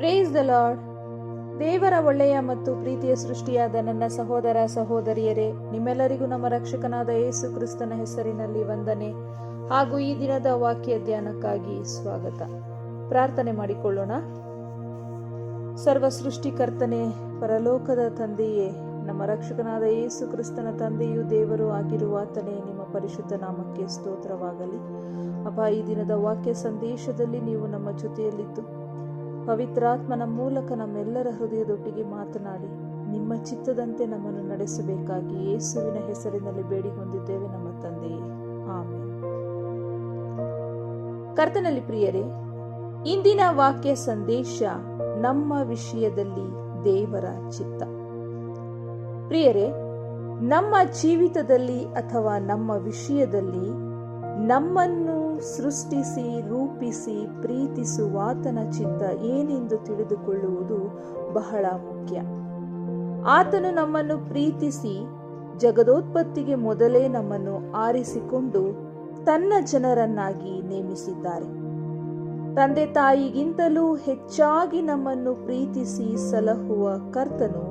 Praise the lord ದೇವರ ಒಳ್ಳೆಯ ಮತ್ತು ಪ್ರೀತಿಯ ಸೃಷ್ಟಿಯಾದ ನನ್ನ ಸಹೋದರ ಸಹೋದರಿಯರೇ, ನಿಮ್ಮೆಲ್ಲರಿಗೂ ನಮ್ಮ ರಕ್ಷಕನಾದ ಯೇಸು ಕ್ರಿಸ್ತನ ಹೆಸರಿನಲ್ಲಿ ವಂದನೆ ಹಾಗೂ ಈ ದಿನದ ವಾಕ್ಯ ಧ್ಯಾನಕ್ಕಾಗಿ ಸ್ವಾಗತ. ಪ್ರಾರ್ಥನೆ ಮಾಡಿಕೊಳ್ಳೋಣ. ಸರ್ವ ಸೃಷ್ಟಿಕರ್ತನೆ, ಪರಲೋಕದ ತಂದೆಯೇ, ನಮ್ಮ ರಕ್ಷಕನಾದ ಯೇಸು ಕ್ರಿಸ್ತನ ತಂದೆಯೂ ದೇವರು ಆಗಿರುವ ಆತನೇ, ನಿಮ್ಮ ಪರಿಶುದ್ಧ ನಾಮಕ್ಕೆ ಸ್ತೋತ್ರವಾಗಲಿ. ಅಪ್ಪ ಈ ದಿನದ ವಾಕ್ಯ ಸಂದೇಶದಲ್ಲಿ ನೀವು ನಮ್ಮ ಜೊತೆಯಲ್ಲಿದ್ದು ಪವಿತ್ರಾತ್ಮನ ಮೂಲಕ ನಮ್ಮೆಲ್ಲರ ಹೃದಯದೊಟ್ಟಿಗೆ ಮಾತನಾಡಿ, ನಿಮ್ಮ ಚಿತ್ತದಂತೆ ನಮ್ಮನ್ನು ನಡೆಸಬೇಕಾಗಿ ಯೇಸುವಿನ ಹೆಸರಿನಲ್ಲಿ ಬೇಡಿ ಹೊಂದಿದ್ದೇವೆ ನಮ್ಮ ತಂದೆಯೇ. ಆಮೇಲೆ ಕರ್ತನಲ್ಲಿ ಪ್ರಿಯರೇ, ಇಂದಿನ ವಾಕ್ಯ ಸಂದೇಶ ನಮ್ಮ ವಿಷಯದಲ್ಲಿ ದೇವರ ಚಿತ್ತ. ಪ್ರಿಯರೇ, ನಮ್ಮ ಜೀವಿತದಲ್ಲಿ ಅಥವಾ ನಮ್ಮ ವಿಷಯದಲ್ಲಿ ನಮ್ಮನ್ನು ಸೃಷ್ಟಿಸಿ ರೂಪಿಸಿ ಪ್ರೀತಿಸುವಾತನ ಚಿತ್ತ ಏನೆಂದು ತಿಳಿದುಕೊಳ್ಳುವುದು ಬಹಳ ಮುಖ್ಯ. ಆತನು ನಮ್ಮನ್ನು ಪ್ರೀತಿಸಿ ಜಗದೋತ್ಪತ್ತಿಗೆ ಮೊದಲೇ ನಮ್ಮನ್ನು ಆರಿಸಿಕೊಂಡು ತನ್ನ ಜನರನ್ನಾಗಿ ನೇಮಿಸಿದ್ದಾರೆ. ತಂದೆ ತಾಯಿಗಿಂತಲೂ ಹೆಚ್ಚಾಗಿ ನಮ್ಮನ್ನು ಪ್ರೀತಿಸಿ ಸಲಹುವ ಕರ್ತನು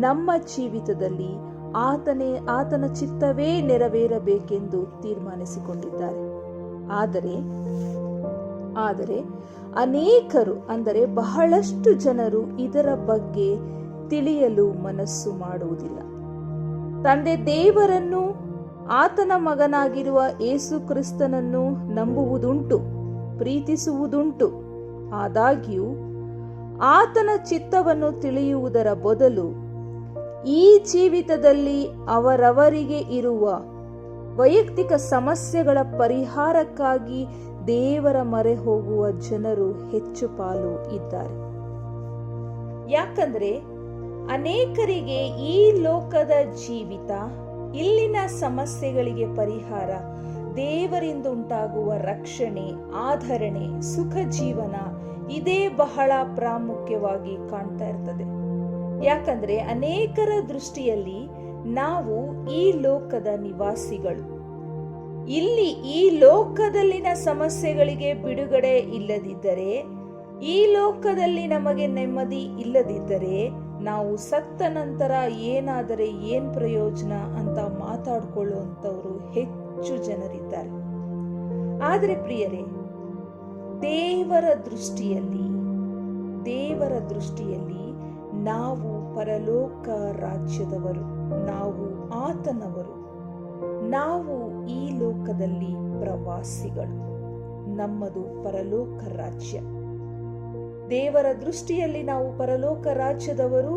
ನಮ್ಮ ಜೀವಿತದಲ್ಲಿ ಆತನೇ ಆತನ ಚಿತ್ತವೇ ನೆರವೇರಬೇಕೆಂದು ತೀರ್ಮಾನಿಸಿಕೊಂಡಿದ್ದಾರೆ. ಆದರೆ ಆದರೆ ಅನೇಕರು, ಅಂದರೆ ಬಹಳಷ್ಟು ಜನರು ಇದರ ಬಗ್ಗೆ ತಿಳಿಯಲು ಮನಸ್ಸು ಮಾಡುವುದಿಲ್ಲ. ತಂದೆ ದೇವರನ್ನು, ಆತನ ಮಗನಾಗಿರುವ ಏಸು ಕ್ರಿಸ್ತನನ್ನು ನಂಬುವುದುಂಟು, ಪ್ರೀತಿಸುವುದುಂಟು. ಆದಾಗ್ಯೂ, ಆತನ ಚಿತ್ತವನ್ನು ತಿಳಿಯುವುದರ ಬದಲು ಈ ಜೀವಿತದಲ್ಲಿ ಅವರವರಿಗೆ ಇರುವ ವೈಯಕ್ತಿಕ ಸಮಸ್ಯೆಗಳ ಪರಿಹಾರಕ್ಕಾಗಿ ದೇವರ ಮೊರೆ ಹೋಗುವ ಜನರು ಹೆಚ್ಚು ಪಾಲು ಇದ್ದಾರೆ. ಯಾಕಂದ್ರೆ ಅನೇಕರಿಗೆ ಈ ಲೋಕದ ಜೀವಿತ ಇಲ್ಲಿನ ಸಮಸ್ಯೆಗಳಿಗೆ ಪರಿಹಾರ ದೇವರಿಂದ ಉಂಟಾಗುವ ರಕ್ಷಣೆ, ಆಧರಣೆ, ಸುಖ ಜೀವನ ಇದೇ ಬಹಳ ಪ್ರಾಮುಖ್ಯವಾಗಿ ಕಾಣ್ತಾ ಇರ್ತದೆ. ಯಾಕಂದ್ರೆ ಅನೇಕರ ದೃಷ್ಟಿಯಲ್ಲಿ ನಾವು ಈ ಲೋಕದ ನಿವಾಸಿಗಳು. ಇಲ್ಲಿ ಈ ಲೋಕದಲ್ಲಿನ ಸಮಸ್ಯೆಗಳಿಗೆ ಬಿಡುಗಡೆ ಇಲ್ಲದಿದ್ದರೆ, ಈ ಲೋಕದಲ್ಲಿ ನಮಗೆ ನೆಮ್ಮದಿ ಇಲ್ಲದಿದ್ದರೆ, ನಾವು ಸತ್ತ ನಂತರ ಏನಾದರೆ ಏನ್ ಪ್ರಯೋಜನ ಅಂತ ಮಾತಾಡ್ಕೊಳ್ಳುವಂಥವರು ಹೆಚ್ಚು ಜನರಿದ್ದಾರೆ. ಆದರೆ ಪ್ರಿಯರೇ, ದೇವರ ದೃಷ್ಟಿಯಲ್ಲಿ ದೇವರ ದೃಷ್ಟಿಯಲ್ಲಿ ನಾವು ಪರಲೋಕ ರಾಜ್ಯದವರು. ನಾವು ಆತನವರು. ನಾವು ಈ ಲೋಕದಲ್ಲಿ ಪ್ರವಾಸಿಗಳು. ನಮ್ಮದು ಪರಲೋಕ ರಾಜ್ಯ. ದೇವರ ದೃಷ್ಟಿಯಲ್ಲಿ ನಾವು ಪರಲೋಕ ರಾಜ್ಯದವರು,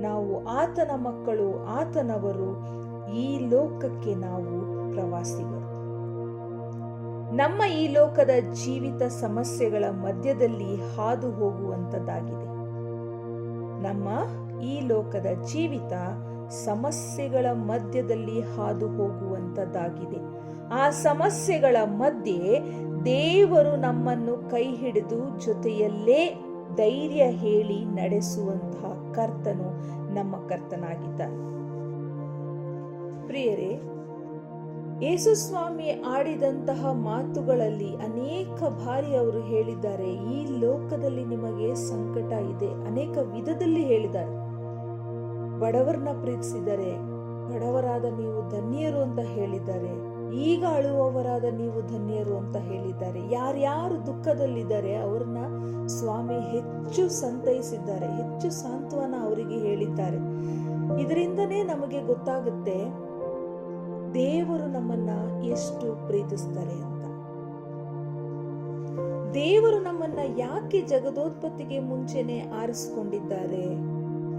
ನಾವು ಆತನ ಮಕ್ಕಳು, ಆತನವರು, ಈ ಲೋಕಕ್ಕೆ ನಾವು ಪ್ರವಾಸಿಗಳು ನಮ್ಮ ಈ ಲೋಕದ ಜೀವಿತ ಸಮಸ್ಯೆಗಳ ಮಧ್ಯದಲ್ಲಿ ಹಾದು ಹೋಗುವಂಥದ್ದಾಗಿದೆ. ನಮ್ಮ ಈ ಲೋಕದ ಜೀವಿತ ಸಮಸ್ಯೆಗಳ ಮಧ್ಯದಲ್ಲಿ ಹಾದು ಹೋಗುವಂತದ್ದಾಗಿದೆ ಆ ಸಮಸ್ಯೆಗಳ ಮಧ್ಯೆ ದೇವರು ನಮ್ಮನ್ನು ಕೈ ಹಿಡಿದು ಜೊತೆಯಲ್ಲೇ ಧೈರ್ಯ ಹೇಳಿ ನಡೆಸುವಂತಹ ಕರ್ತನು ನಮ್ಮ ಕರ್ತನಾಗಿದ್ದಾನೆ. ಪ್ರಿಯರೇ, ಯೇಸುಸ್ವಾಮಿ ಆಡಿದಂತಹ ಮಾತುಗಳಲ್ಲಿ ಅನೇಕ ಬಾರಿ ಅವರು ಹೇಳಿದ್ದಾರೆ, ಈ ಲೋಕದಲ್ಲಿ ನಿಮಗೆ ಸಂಕಟ ಇದೆ, ಅನೇಕ ವಿಧದಲ್ಲಿ ಹೇಳಿದ್ದಾರೆ. ಬಡವರನ್ನ ಪ್ರೀತಿಸಿದರೆ ಬಡವರಾದ ನೀವು ಧನ್ಯರು ಅಂತ ಹೇಳಿದ್ದಾರೆ ಈಗ ಅಳುವವರಾದ ನೀವು ಧನ್ಯರು ಅಂತ ಹೇಳಿದ್ದಾರೆ ಯಾರ್ಯಾರು ದುಃಖದಲ್ಲಿದ್ದಾರೆ ಅವ್ರನ್ನ ಸ್ವಾಮಿ ಹೆಚ್ಚು ಸಂತೈಸಿದ್ದಾರೆ, ಹೆಚ್ಚು ಸಾಂತ್ವನ ಅವರಿಗೆ ಹೇಳಿದ್ದಾರೆ. ಇದರಿಂದನೇ ನಮಗೆ ಗೊತ್ತಾಗುತ್ತೆ ದೇವರು ನಮ್ಮನ್ನ ಎಷ್ಟು ಪ್ರೀತಿಸ್ತಾರೆ ಅಂತ. ದೇವರು ನಮ್ಮನ್ನ ಯಾಕೆ ಜಗದೋತ್ಪತ್ತಿಗೆ ಮುಂಚೆನೆ ಆರಿಸಿಕೊಂಡಿದ್ದಾರೆ?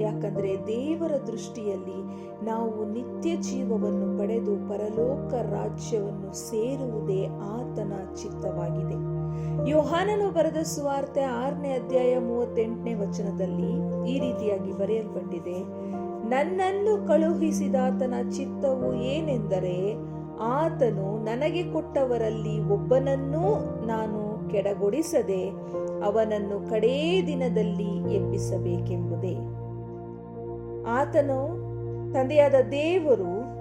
ಯಾಕಂದ್ರೆ ದೇವರ ದೃಷ್ಟಿಯಲ್ಲಿ ನಾವು ನಿತ್ಯ ಜೀವವನ್ನು ಪಡೆದು ಪರಲೋಕ ರಾಜ್ಯವನ್ನು ಸೇರುವುದೇ ಆತನ ಚಿತ್ತವಾಗಿದೆ. ಯೋಹಾನನು ಬರೆದ ಸುವಾರ್ತೆ ಆರನೇ ಅಧ್ಯಾಯ ಮೂವತ್ತೆಂಟನೇ ವಚನದಲ್ಲಿ ಈ ರೀತಿಯಾಗಿ ಬರೆಯಲ್ಪಟ್ಟಿದೆ. ನನ್ನನ್ನು ಕಳುಹಿಸಿದಾತನ ಚಿತ್ತವು ಏನೆಂದರೆ ಆತನು ನನಗೆ ಕೊಟ್ಟವರಲ್ಲಿ ಒಬ್ಬನನ್ನೂ ನಾನು ಕೆಡಗೊಡಿಸದೆ ಅವನನ್ನು ಕಡೇ ದಿನದಲ್ಲಿ ಎಬ್ಬಿಸಬೇಕೆಂಬುದೇ. ಆತನು ತಂದೆಯಾದ ದೇವರು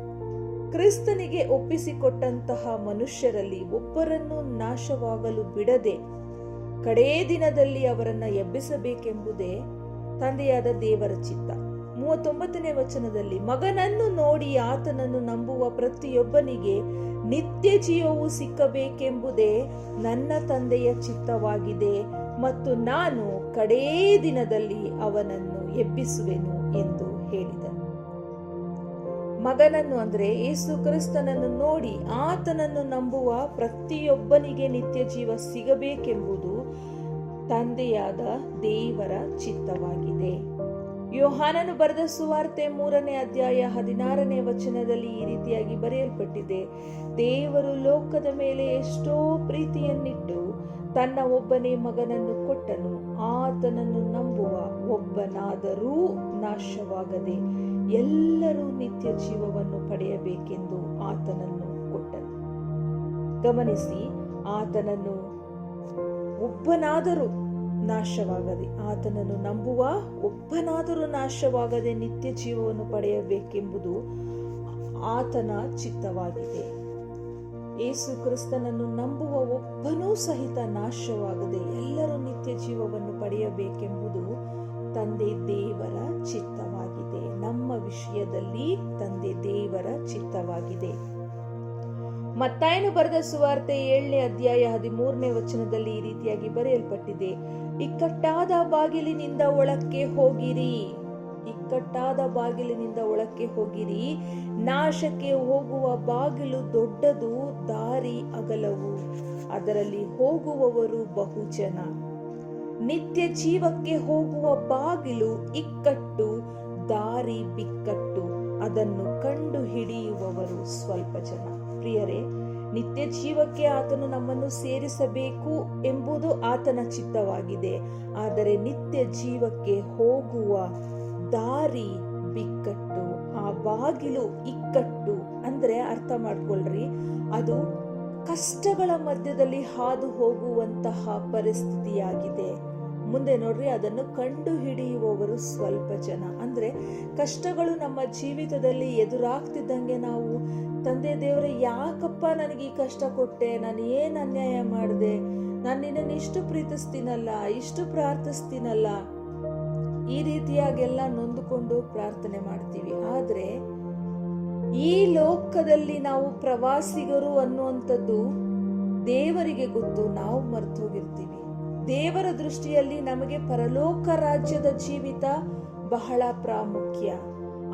ಕ್ರಿಸ್ತನಿಗೆ ಒಪ್ಪಿಸಿಕೊಟ್ಟಂತಹ ಮನುಷ್ಯರಲ್ಲಿ ಒಬ್ಬರನ್ನು ನಾಶವಾಗಲು ಬಿಡದೆ ಕಡೇ ದಿನದಲ್ಲಿ ಅವರನ್ನು ಎಬ್ಬಿಸಬೇಕೆಂಬುದೇ ತಂದೆಯಾದ ದೇವರ ಚಿತ್ತ. ಮೂವತ್ತೊಂಬತ್ತನೇ ವಚನದಲ್ಲಿ, ಮಗನನ್ನು ನೋಡಿ ಆತನನ್ನು ನಂಬುವ ಪ್ರತಿಯೊಬ್ಬನಿಗೆ ನಿತ್ಯ ಜೀವವು ಸಿಕ್ಕಬೇಕೆಂಬುದೇ ನನ್ನ ತಂದೆಯ ಚಿತ್ತವಾಗಿದೆ ಮತ್ತು ನಾನು ಕಡೇ ದಿನದಲ್ಲಿ ಅವನನ್ನು ಎಬ್ಬಿಸುವೆನು ಎಂದು ಹೇಳಿದನು ಮಗನನ್ನು ಅಂದ್ರೆ ಏಸು ಕ್ರಿಸ್ತನನ್ನು ನೋಡಿ ಆತನನ್ನು ನಂಬುವ ಪ್ರತಿಯೊಬ್ಬನಿಗೆ ನಿತ್ಯ ಜೀವ ಸಿಗಬೇಕೆಂಬುದು ತಂದೆಯಾದ ದೇವರ ಚಿತ್ತವಾಗಿದೆ. ಯೋಹಾನನು ಬರೆದ ಸುವಾರ್ತೆ ಮೂರನೇ ಅಧ್ಯಾಯ ಹದಿನಾರನೇ ವಚನದಲ್ಲಿ ಈ ರೀತಿಯಾಗಿ ಬರೆಯಲ್ಪಟ್ಟಿದೆ. ದೇವರು ಲೋಕದ ಮೇಲೆ ಎಷ್ಟೋ ಪ್ರೀತಿಯನ್ನಿಟ್ಟು ತನ್ನ ಒಬ್ಬನೇ ಮಗನನ್ನು ಕೊಟ್ಟನು. ಆತನನ್ನು ನಂಬುವ ಒಬ್ಬನಾದರೂ ನಾಶವಾಗದೆ ಎಲ್ಲರೂ ನಿತ್ಯ ಜೀವವನ್ನು ಪಡೆಯಬೇಕೆಂದು ಆತನನ್ನು ಕೊಟ್ಟನು. ಗಮನಿಸಿ, ಆತನನ್ನು ಒಬ್ಬನಾದರೂ ನಾಶವಾಗದೆ, ಆತನನ್ನು ನಂಬುವ ಒಬ್ಬನಾದರೂ ನಾಶವಾಗದೆ ನಿತ್ಯ ಜೀವವನ್ನು ಪಡೆಯಬೇಕೆಂಬುದು ಆತನ ಚಿತ್ತವಾಗಿದೆ. ಯೇಸು ಕ್ರಿಸ್ತನನ್ನು ನಂಬುವ ಒಬ್ಬನೂ ಸಹಿತ ನಾಶವಾಗದೆ ಎಲ್ಲರೂ ನಿತ್ಯ ಜೀವವನ್ನು ಪಡೆಯಬೇಕೆಂಬುದು ತಂದೆ ದೇವರ ಚಿತ್ತವಾಗಿದೆ. ನಮ್ಮ ವಿಷಯದಲ್ಲಿ ತಂದೆ ದೇವರ ಚಿತ್ತವಾಗಿದೆ. ಮತ್ತಾಯನು ಬರೆದ ಸುವಾರ್ತೆ ಏಳನೇ ಅಧ್ಯಾಯ ಹದಿಮೂರನೇ ವಚನದಲ್ಲಿ ಈ ರೀತಿಯಾಗಿ ಬರೆಯಲ್ಪಟ್ಟಿದೆ. ಇಕ್ಕಟ್ಟಾದ ಬಾಗಿಲಿನಿಂದ ಒಳಕ್ಕೆ ಹೋಗಿರಿ. ಇಕ್ಕಟ್ಟಾದ ಬಾಗಿಲಿನಿಂದ ಒಳಕ್ಕೆ ಹೋಗಿರಿ. ನಾಶಕ್ಕೆ ಹೋಗುವ ಬಾಗಿಲು ದೊಡ್ಡದು, ದಾರಿ ಅಗಲವು. ಅದರಲ್ಲಿ ಹೋಗುವವರು ಬಹುಜನ. ನಿತ್ಯ ಜೀವಕ್ಕೆ ಹೋಗುವ ಬಾಗಿಲು ಇಕ್ಕಟ್ಟು, ದಾರಿ ಬಿಕ್ಕಟ್ಟು. ಅದನ್ನು ಕಂಡು ಹಿಡಿಯುವವರು ಸ್ವಲ್ಪ ಜನ. ಪ್ರಿಯರೇ, ನಿತ್ಯ ಜೀವಕ್ಕೆ ಆತನು ನಮ್ಮನ್ನು ಸೇರಿಸಬೇಕು ಎಂಬುದು ಆತನ ಚಿತ್ತವಾಗಿದೆ. ಆದರೆ ನಿತ್ಯ ಜೀವಕ್ಕೆ ಹೋಗುವ ದಾರಿ ಬಿಕ್ಕಟ್ಟು, ಆ ಬಾಗಿಲು ಇಕ್ಕಟ್ಟು ಅಂದ್ರೆ ಅರ್ಥ ಮಾಡ್ಕೊಳ್ರಿ. ಅದು ಕಷ್ಟಗಳ ಮಧ್ಯದಲ್ಲಿ ಹಾದು ಹೋಗುವಂತಹ ಪರಿಸ್ಥಿತಿಯಾಗಿದೆ. ಮುಂದೆ ನೋಡ್ರಿ, ಅದನ್ನು ಕಂಡು ಹಿಡಿಯುವವರು ಸ್ವಲ್ಪ ಜನ. ಅಂದ್ರೆ ಕಷ್ಟಗಳು ನಮ್ಮ ಜೀವಿತದಲ್ಲಿ ಎದುರಾಗ್ತಿದ್ದಂಗೆ ನಾವು, ತಂದೆ ದೇವರ, ಯಾಕಪ್ಪ ನನಗೆ ಈ ಕಷ್ಟ ಕೊಟ್ಟೆ? ನಾನು ಏನು ಅನ್ಯಾಯ ಮಾಡಿದೆ? ನಾನು ನಿನ್ನನ್ನು ಇಷ್ಟು ಪ್ರೀತಿಸ್ತೀನಲ್ಲ, ಇಷ್ಟು ಪ್ರಾರ್ಥಿಸ್ತೀನಲ್ಲ? ಈ ರೀತಿಯಾಗೆಲ್ಲ ನೊಂದುಕೊಂಡು ಪ್ರಾರ್ಥನೆ ಮಾಡ್ತೀವಿ. ಆದರೆ ಈ ಲೋಕದಲ್ಲಿ ನಾವು ಪ್ರವಾಸಿಗರು ಅನ್ನುವಂಥದ್ದು ದೇವರಿಗೆ ಗೊತ್ತು. ನಾವು ಮರ್ತೋಗಿರ್ತೀವಿ ದೇವರ ದೃಷ್ಟಿಯಲ್ಲಿ ನಮಗೆ ಪರಲೋಕ ರಾಜ್ಯದ ಜೀವಿತ ಬಹಳ ಪ್ರಾಮುಖ್ಯ.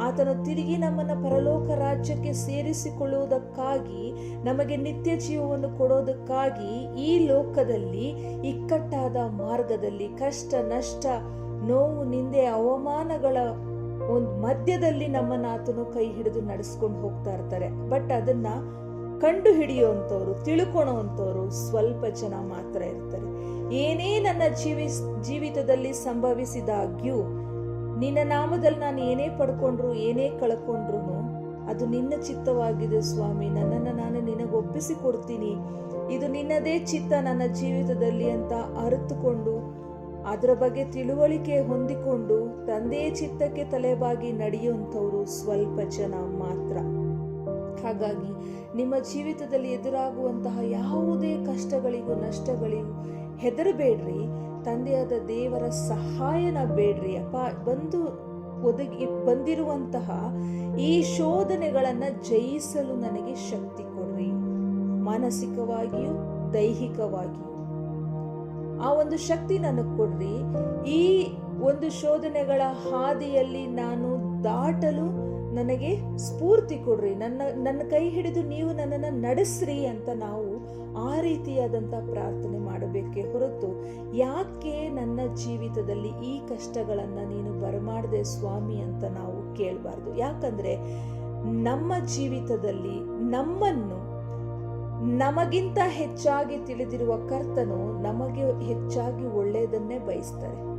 ಆತನು ತಿರುಗಿ ನಮ್ಮನ್ನು ಪರಲೋಕ ರಾಜ್ಯಕ್ಕೆ ಸೇರಿಸಿಕೊಳ್ಳುವುದಕ್ಕಾಗಿ, ನಮಗೆ ನಿತ್ಯ ಜೀವವನ್ನು ಕೊಡೋದಕ್ಕಾಗಿ ಈ ಲೋಕದಲ್ಲಿ ಇಕ್ಕಟ್ಟಾದ ಮಾರ್ಗದಲ್ಲಿ ಕಷ್ಟ, ನಷ್ಟ ನೋವು, ನಿಂದೆ, ಅವಮಾನಗಳ ಒಂದು ಮಧ್ಯದಲ್ಲಿ ನಮ್ಮ ನಾತನು ಕೈ ಹಿಡಿದು ನಡೆಸ್ಕೊಂಡು ಹೋಗ್ತಾ ಇರ್ತಾರೆ. ಬಟ್ ಅದನ್ನ ಕಂಡು ಹಿಡಿಯುವಂಥವ್ರು ತಿಳ್ಕೊಳೋವಂಥವ್ರು ಸ್ವಲ್ಪ ಜನ ಮಾತ್ರ ಇರ್ತಾರೆ. ಏನೇ ನನ್ನ ಜೀವಿ, ಜೀವಿತದಲ್ಲಿ ಸಂಭವಿಸಿದಾಗ್ಯೂ, ನಿನ್ನ ನಾಮದಲ್ಲಿ ನಾನು ಏನೇ ಪಡ್ಕೊಂಡ್ರು, ಏನೇ ಕಳ್ಕೊಂಡ್ರು ಅದು ನಿನ್ನ ಚಿತ್ತವಾಗಿದೆ ಸ್ವಾಮಿ. ನನ್ನನ್ನು ನಾನು ನಿನಗೆ ಒಪ್ಪಿಸಿ ಕೊಡ್ತೀನಿ. ಇದು ನಿನ್ನದೇ ಚಿತ್ತ ನನ್ನ ಜೀವಿತದಲ್ಲಿ ಅಂತ ಅರಿತುಕೊಂಡು ಅದರ ಬಗ್ಗೆ ತಿಳುವಳಿಕೆ ಹೊಂದಿಕೊಂಡು ತಂದೆಯ ಚಿತ್ತಕ್ಕೆ ತಲೆಬಾಗಿ ನಡೆಯುವಂಥವರು ಸ್ವಲ್ಪ ಜನ ಮಾತ್ರ. ಹಾಗಾಗಿ ನಿಮ್ಮ ಜೀವಿತದಲ್ಲಿ ಎದುರಾಗುವಂತಹ ಯಾವುದೇ ಕಷ್ಟಗಳಿಗೂ ನಷ್ಟಗಳಿಗೂ ಹೆದರಬೇಡ್ರಿ. ತಂದೆಯಾದ ದೇವರ ಸಹಾಯನ ಬೇಡ್ರಿ. ಅಪ್ಪ, ಬಂದು ಒದಗಿ ಬಂದಿರುವಂತಹ ಈ ಶೋಧನೆಗಳನ್ನು ಜಯಿಸಲು ನನಗೆ ಶಕ್ತಿ ಕೊಡ್ರಿ. ಮಾನಸಿಕವಾಗಿಯೂ ದೈಹಿಕವಾಗಿಯೂ. ಆ ಒಂದು ಶಕ್ತಿ ನನಗೆ ಕೊಡ್ರಿ. ಈ ಒಂದು ಶೋಧನೆಗಳ ಹಾದಿಯಲ್ಲಿ ನಾನು ದಾಟಲು ನನಗೆ ಸ್ಫೂರ್ತಿ ಕೊಡ್ರಿ. ನನ್ನ ನನ್ನ ಕೈ ಹಿಡಿದು ನೀವು ನನ್ನನ್ನು ನಡೆಸ್ರಿ ಅಂತ ನಾವು ಆ ರೀತಿಯಾದಂಥ ಪ್ರಾರ್ಥನೆ ಮಾಡಬೇಕೇ ಹೊರತು ಯಾಕೆ ನನ್ನ ಜೀವಿತದಲ್ಲಿ ಈ ಕಷ್ಟಗಳನ್ನು ನೀನು ಬರಮಾಡದೆ ಸ್ವಾಮಿ ಅಂತ ನಾವು ಕೇಳಬಾರ್ದು. ಯಾಕಂದರೆ ನಮ್ಮ ಜೀವಿತದಲ್ಲಿ ನಮ್ಮನ್ನು ನಮಗಿಂತ ಹೆಚ್ಚಾಗಿ ತಿಳಿದಿರುವ ಕರ್ತನು ನಮಗೆ ಹೆಚ್ಚಾಗಿ ಒಳ್ಳೆಯದನ್ನೇ ಬಯಸ್ತಾರೆ.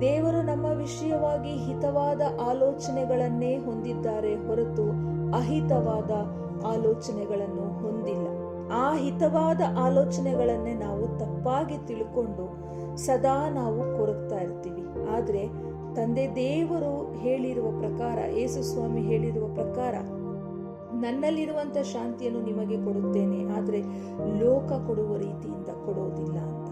ದೇವರು ನಮ್ಮ ವಿಷಯವಾಗಿ ಹಿತವಾದ ಆಲೋಚನೆಗಳನ್ನೇ ಹೊಂದಿದ್ದಾರೆ ಹೊರತು ಅಹಿತವಾದ ಆಲೋಚನೆಗಳನ್ನು ಹೊಂದಿಲ್ಲ. ಆ ಹಿತವಾದ ಆಲೋಚನೆಗಳನ್ನೇ ನಾವು ತಪ್ಪಾಗಿ ತಿಳ್ಕೊಂಡು ಸದಾ ನಾವು ಕೊರಗ್ತಾ ಇರ್ತೀವಿ. ಆದರೆ ತಂದೆ ದೇವರು ಹೇಳಿರುವ ಪ್ರಕಾರ, ಯೇಸು ಸ್ವಾಮಿ ಹೇಳಿರುವ ಪ್ರಕಾರ ನನ್ನಲ್ಲಿರುವಂತ ಶಾಂತಿಯನ್ನು ನಿಮಗೆ ಕೊಡುತ್ತೇನೆ, ಆದರೆ ಲೋಕ ಕೊಡುವ ರೀತಿಯಿಂದ ಕೊಡೋದಿಲ್ಲ ಅಂತ.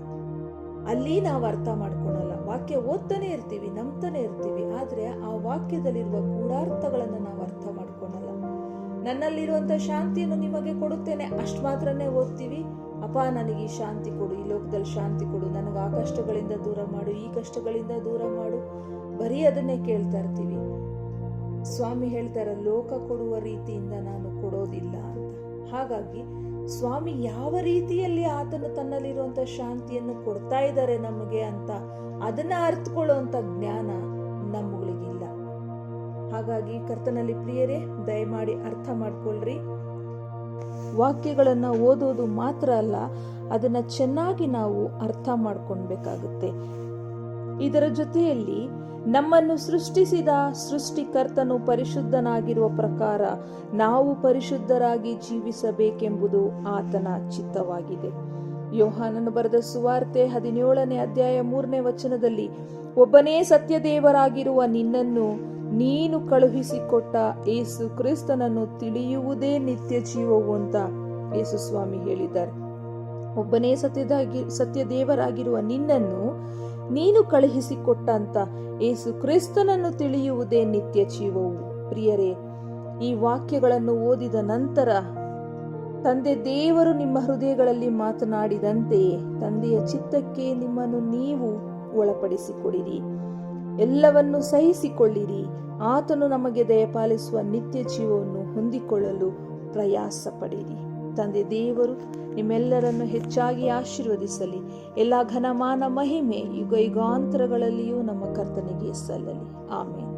ಅಲ್ಲಿ ನಾವು ಅರ್ಥ ಮಾಡ್ಕೊಳಲ್ಲ. ವಾಕ್ಯ ಓದ್ತಾನೆ ಇರ್ತೀವಿ, ನಂಬ್ತಾನೆ ಇರ್ತೀವಿ, ಆದರೆ ಆ ವಾಕ್ಯದಲ್ಲಿರುವ ಗೂಢಾರ್ಥಗಳನ್ನು ನಾವು ಅರ್ಥ ಮಾಡ್ಕೊಳಲ್ಲ. ನನ್ನಲ್ಲಿರುವಂತ ಶಾಂತಿಯನ್ನು ನಿಮಗೆ ಕೊಡುತ್ತೇನೆ, ಅಷ್ಟು ಮಾತ್ರನೇ ಓದ್ತೀವಿ. ಅಪ್ಪ, ನನಗೆ ಈ ಶಾಂತಿ ಕೊಡು, ಈ ಲೋಕದಲ್ಲಿ ಶಾಂತಿ ಕೊಡು, ನನಗೆ ಆ ಕಷ್ಟಗಳಿಂದ ದೂರ ಮಾಡು, ಈ ಕಷ್ಟಗಳಿಂದ ದೂರ ಮಾಡು. ಬರೀ ಅದನ್ನೇ ಕೇಳ್ತಾ ಇರ್ತೀವಿ. ಸ್ವಾಮಿ ಹೇಳ್ತಾರೆ, ಲೋಕ ಕೊಡುವ ರೀತಿಯಿಂದ ನಾನು ಕೊಡೋದಿಲ್ಲ ಅಂತ. ಹಾಗಾಗಿ ಸ್ವಾಮಿ ಯಾವ ರೀತಿಯಲ್ಲಿ ಆತನು ತನ್ನಲ್ಲಿರುವಂಥ ಶಾಂತಿಯನ್ನು ಕೊಡ್ತಾ ಇದ್ದಾರೆ ನಮಗೆ ಅಂತ ಅದನ್ನ ಅರ್ಥಕೊಳ್ಳುವಂತ ಜ್ಞಾನ ನಮ್ಮಗಳಿಗಿಲ್ಲ. ಹಾಗಾಗಿ ಕರ್ತನಲ್ಲಿ ಪ್ರಿಯರೇ, ದಯಮಾಡಿ ಅರ್ಥ ಮಾಡ್ಕೊಳ್ರಿ. ವಾಕ್ಯಗಳನ್ನು ಓದೋದು ಮಾತ್ರ ಅಲ್ಲ, ಅದನ್ನ ಚೆನ್ನಾಗಿ ನಾವು ಅರ್ಥ ಮಾಡ್ಕೊಳ್ಬೇಕಾಗುತ್ತೆ. ಇದರ ಜೊತೆಯಲ್ಲಿ ನಮ್ಮನ್ನು ಸೃಷ್ಟಿಸಿದ ಸೃಷ್ಟಿಕರ್ತನು ಪರಿಶುದ್ಧನಾಗಿರುವ ಪ್ರಕಾರ ನಾವು ಪರಿಶುದ್ಧರಾಗಿ ಜೀವಿಸಬೇಕೆಂಬುದು ಆತನ ಚಿತ್ತವಾಗಿದೆ. ಯೋಹಾನನು ಬರೆದ ಸುವಾರ್ತೆ ಹದಿನೇಳನೇ ಅಧ್ಯಾಯ ಮೂರನೇ ವಚನದಲ್ಲಿ, ಒಬ್ಬನೇ ಸತ್ಯದೇವರಾಗಿರುವ ನಿನ್ನನ್ನು ನೀನು ಕಳುಹಿಸಿಕೊಟ್ಟ ಏಸು ಕ್ರಿಸ್ತನನ್ನು ತಿಳಿಯುವುದೇ ನಿತ್ಯ ಜೀವವು ಅಂತ ಯೇಸು ಸ್ವಾಮಿ ಹೇಳಿದ್ದಾರೆ. ಒಬ್ಬನೇ ಸತ್ಯದಾಗಿ, ಸತ್ಯದೇವರಾಗಿರುವ ನಿನ್ನನ್ನು ನೀನು ಕಳುಹಿಸಿಕೊಟ್ಟಂತ ಏಸು ಕ್ರಿಸ್ತನನ್ನು ತಿಳಿಯುವುದೇ ನಿತ್ಯ ಜೀವವು. ಪ್ರಿಯರೇ, ಈ ವಾಕ್ಯಗಳನ್ನು ಓದಿದ ನಂತರ ತಂದೆ ದೇವರು ನಿಮ್ಮ ಹೃದಯಗಳಲ್ಲಿ ಮಾತನಾಡಿದಂತೆಯೇ ತಂದೆಯ ಚಿತ್ತಕ್ಕೆ ನಿಮ್ಮನ್ನು ನೀವು ಒಳಪಡಿಸಿಕೊಡಿರಿ. ಎಲ್ಲವನ್ನು ಸಹಿಸಿಕೊಳ್ಳಿರಿ. ಆತನು ನಮಗೆ ದಯಪಾಲಿಸುವ ನಿತ್ಯ ಜೀವವನ್ನು ಹೊಂದಿಕೊಳ್ಳಲು ಪ್ರಯಾಸ ಪಡಿರಿ ತಂದೆ ದೇವರು ನಿಮ್ಮೆಲ್ಲರನ್ನು ಹೆಚ್ಚಾಗಿ ಆಶೀರ್ವದಿಸಲಿ. ಎಲ್ಲ ಘನಮಾನ ಮಹಿಮೆ ಯುಗ ಯುಗಾಂತರಗಳಲ್ಲಿಯೂ ನಮ್ಮ ಕರ್ತನಿಗೆ ಸಲ್ಲಲಿ. ಆಮೇಲೆ